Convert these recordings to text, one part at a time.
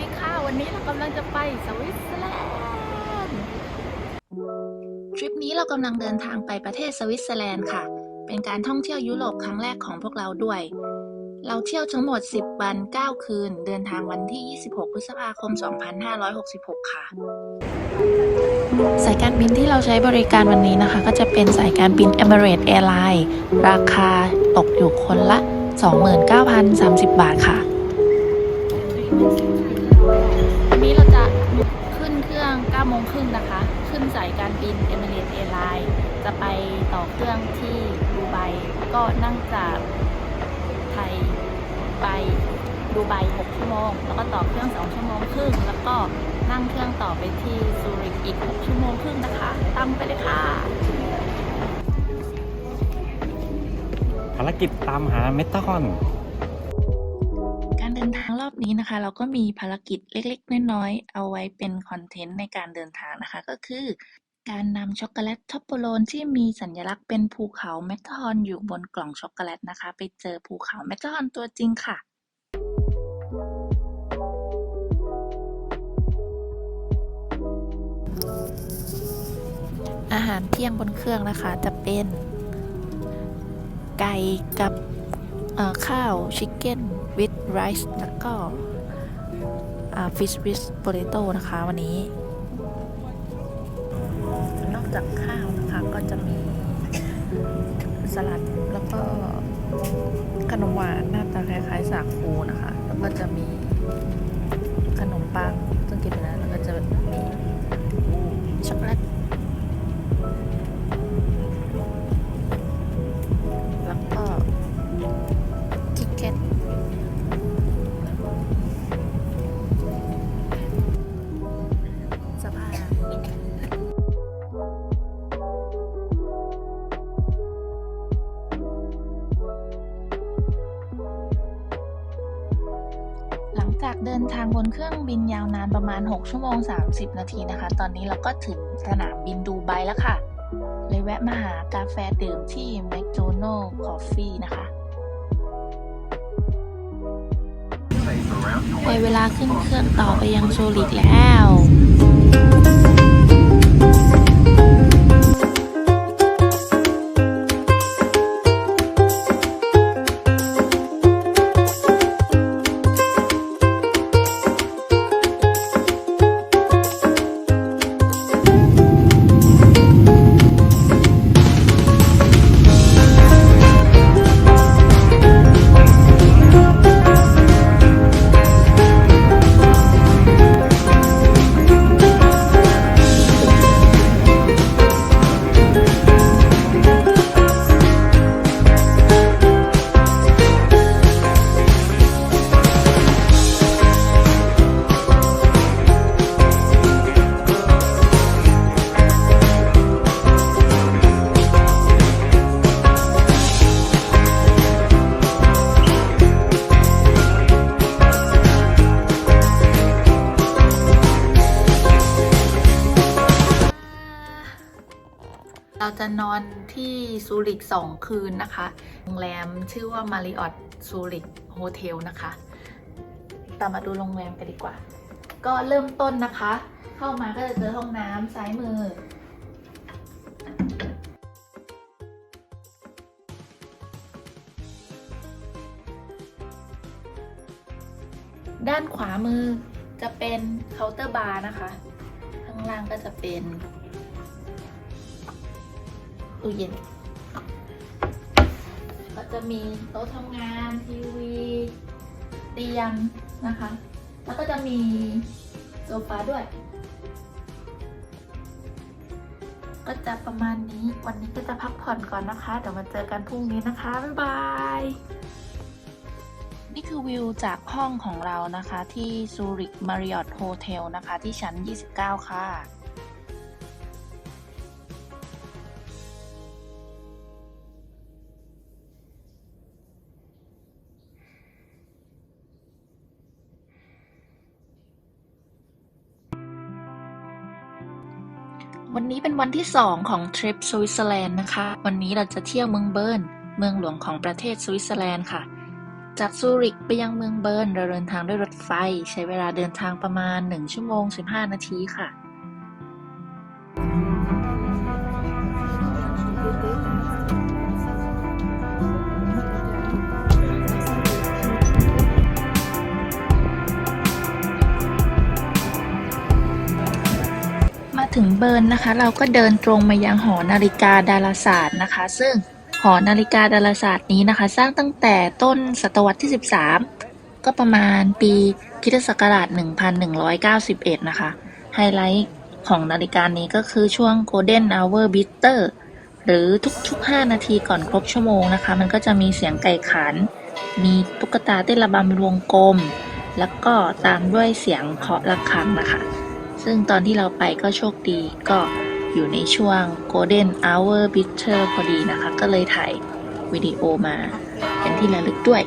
ดีค่ะ วันนี้เรากำลังจะไปสวิตเซอร์แลนด์ทริปนี้เรากำลังเดินทางไปประเทศสวิตเซอร์แลนด์ค่ะ เป็นการท่องเที่ยวยุโรปครั้งแรกของพวกเราด้วย เราเที่ยวทั้งหมด 10 วัน 9 คืน เดินทางวันที่ 26 พฤษภาคม 2566 ค่ะ สายการบินที่เราใช้บริการวันนี้นะคะ ก็จะเป็นสายการบิน Emirates Airline ราคาตกอยู่คนละ 29,030 บาทค่ะวัน จะไปต่อเครื่องที่ดูไบก็นั่งจากไทยไปดูไบ6ชั่วโมง แล้วก็ต่อเครื่อง 2 ชั่วโมงครึ่ง แล้วก็นั่งเครื่องต่อไปที่ซูริกอีก 6 ชั่วโมงครึ่งนะคะตามไปเลยค่ะ ภารกิจตามหาเมตาคอน การเดินทางรอบนี้นะคะ เราก็มีภารกิจเล็กๆ น้อยๆ เอาไว้เป็นคอนเทนต์ในการเดินทางนะคะ ก็คือ การนำช็อกโกแลตท็อปโปโลนที่มีสัญลักษณ์เป็นภูเขาแมททอนอยู่บนกล่องช็อกโกแลตนะคะ ไปเจอภูเขาแมททอนตัวจริงค่ะ อาหารเที่ยงบนเครื่องนะคะจะเป็น ไก่กับข้าวชิคเก้นวิดไรซ์แล้วก็ฟิชวิสโปเตโต้นะคะวันนี้ จากข้าวนะคะ ก็จะมีสลัดแล้วก็ขนมหวานหน้าตาคล้ายๆสาคูนะคะ แล้วก็จะมี จากเดินทางบนเครื่องบินยาวนานประมาณ 6 ชั่วโมง 30 นาทีนะคะ ตอนนี้เราก็ถึงสนามบินดูไบแล้วค่ะ เลยแวะมาหากาแฟดื่มที่ McDonald Coffee นะคะ ในเวลาขึ้นเครื่องต่อไปยังโซลิดแล้ว เราจะนอนที่ซูริกสองคืนนะคะ โรงแรมชื่อว่า Marriott ซูริกโฮเทลนะคะ ตามมาดูโรงแรมกันดีกว่า ก็เริ่มต้นนะคะ เข้ามาก็จะเจอห้องน้ำซ้ายมือด้านขวามือจะเป็นเคาน์เตอร์บาร์นะคะ ข้างล่างก็จะเป็น ตู้เย็น ก็จะมีโต๊ะทำงานทีวีเตียงนะคะ แล้วก็จะมีโซฟาด้วย ก็จะประมาณนี้ วันนี้ก็จะพักผ่อนก่อนนะคะ เดี๋ยวมาเจอกันพรุ่งนี้นะคะ บ๊ายบาย นี่คือวิวจากห้องของเรานะคะที่ซูริกมาริออตโฮเทลนะคะที่ชั้น 29 ค่ะ วันนี้เป็นวันที่ 2 ของทริปสวิตเซอร์แลนด์นะคะ วันนี้เราจะเที่ยวเมืองเบิร์น เมืองหลวงของประเทศสวิตเซอร์แลนด์ค่ะ จากซูริกไปยังเมืองเบิร์นเราเดินทางด้วยรถไฟ ใช้เวลาเดินทางประมาณ 1 ชั่วโมง 15 นาทีค่ะ ถึงเบิร์นนะคะ เราก็เดินตรงมายังหอนาฬิกาดาราศาสตร์นะคะ ซึ่งหอนาฬิกาดาราศาสตร์นี้นะคะ สร้างตั้งแต่ต้นศตวรรษที่ 13 ก็ประมาณปีคริสตศักราช 1191 นะคะ ไฮไลท์ของนาฬิกานี้ก็คือช่วง Golden Hour Beater หรือทุกๆ 5 นาทีก่อนครบชั่วโมงนะคะ มันก็จะมีเสียงไก่ขัน มีตุ๊กตาเต้นระบำวงกลม แล้วก็ตามด้วยเสียงเคาะระฆังนะคะ ซึ่งตอนที่เราไปก็โชคดีก็อยู่ในช่วง Golden Hour Picture พอดีนะคะ ก็เลยถ่ายวิดีโอมาเป็นที่ระลึกด้วย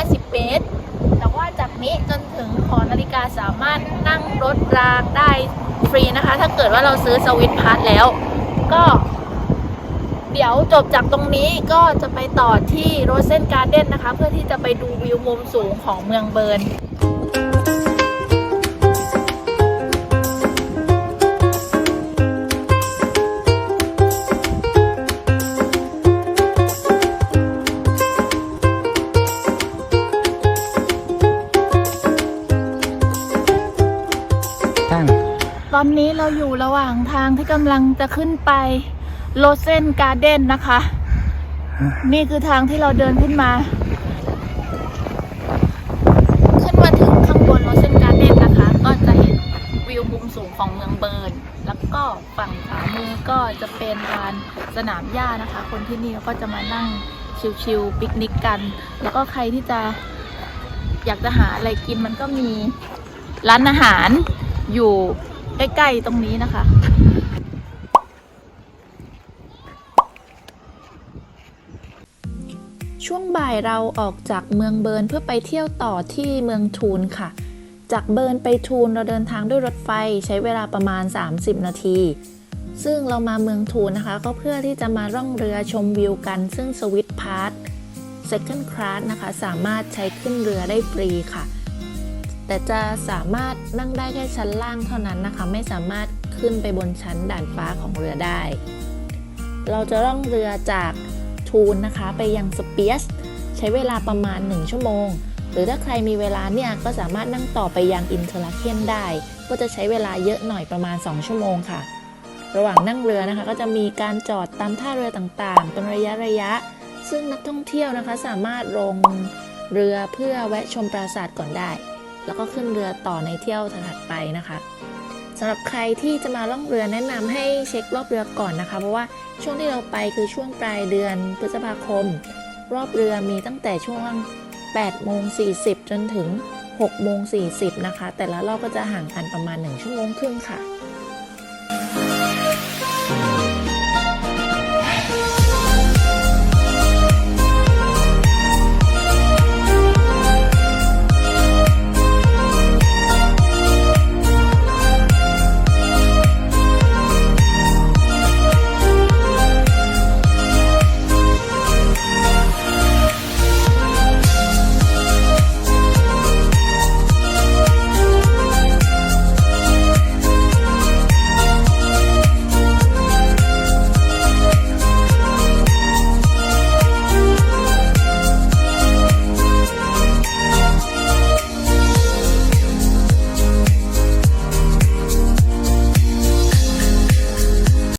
50 เมตร แต่ว่าจากนี้จนถึงหอนาฬิกาสามารถนั่งรถรางได้ฟรีนะคะ ถ้าเกิดว่าเราซื้อสวิตพาร์ทแล้ว ก็ เดี๋ยวจบจากตรงนี้ก็จะไปต่อที่โรเซนการ์เด้นนะคะ เพื่อที่จะไปดูวิวมุมสูงของเมืองเบิร์น ทางที่กำลังจะขึ้นไปโรเซนการ์เด้นนะคะ นี่คือทางที่เราเดินขึ้นมา ขึ้นมาถึงข้างบนโรเซนการ์เด้นนะคะ ก็จะเห็นวิวมุมสูงของเมืองเบิร์น แล้วก็ฝั่งขวามือก็จะเป็นลานสนามหญ้านะคะ คนที่นี่ก็จะมานั่งชิลๆปิกนิกกัน แล้วก็ใครที่จะอยากจะหาอะไรกินมันก็มีร้านอาหารอยู่ใกล้ๆตรงนี้นะคะ ช่วงบ่ายเราออกจากเมืองเบิร์นเพื่อไปเที่ยวต่อที่เมืองทูนค่ะ จากเบิร์นไปทูนเราเดินทางด้วยรถไฟใช้เวลาประมาณ 30 นาที ซึ่งเรามาเมืองทูนนะคะ ก็เพื่อที่จะมาร่องเรือชมวิวกัน ซึ่งสวิตพาร์ท Second Class นะคะ สามารถใช้ขึ้นเรือได้ฟรีค่ะ แต่จะสามารถนั่งได้แค่ชั้นล่างเท่านั้นนะคะ ไม่สามารถขึ้นไปบนชั้นด่านฟ้าของเรือได้ เราจะล่องเรือจาก ทูนนะคะ ไปยังสเปียสใช้เวลาประมาณ 1 ชั่วโมง หรือถ้าใครมีเวลาเนี่ยก็สามารถนั่งต่อไปยังอินเทอร์ลาเคนได้ ก็จะใช้เวลาเยอะหน่อยประมาณ 2 ชั่วโมงค่ะ ระหว่างนั่งเรือนะคะ ก็จะมีการจอดตามท่าเรือต่างๆ เป็นระยะระยะ ซึ่งนักท่องเที่ยวนะคะสามารถลงเรือเพื่อแวะชมปราสาทก่อนได้ แล้วก็ขึ้นเรือต่อในเที่ยวถัดไปนะคะำหรับใครที่จะมาล่องเรือแนะนำให้เช็ครอบเรือก่อนนะคะ เพราะว่าช่วงที่เราไปคือช่วงปลายเดือนพฤษภาคม รอบเรือมีตั้งแต่ช่วง8โมง40 จนถึง6โมง40 นะคะ แต่ละรอบก็จะห่างกันประมาณ 1 ชั่วโมงครึ่งค่ะ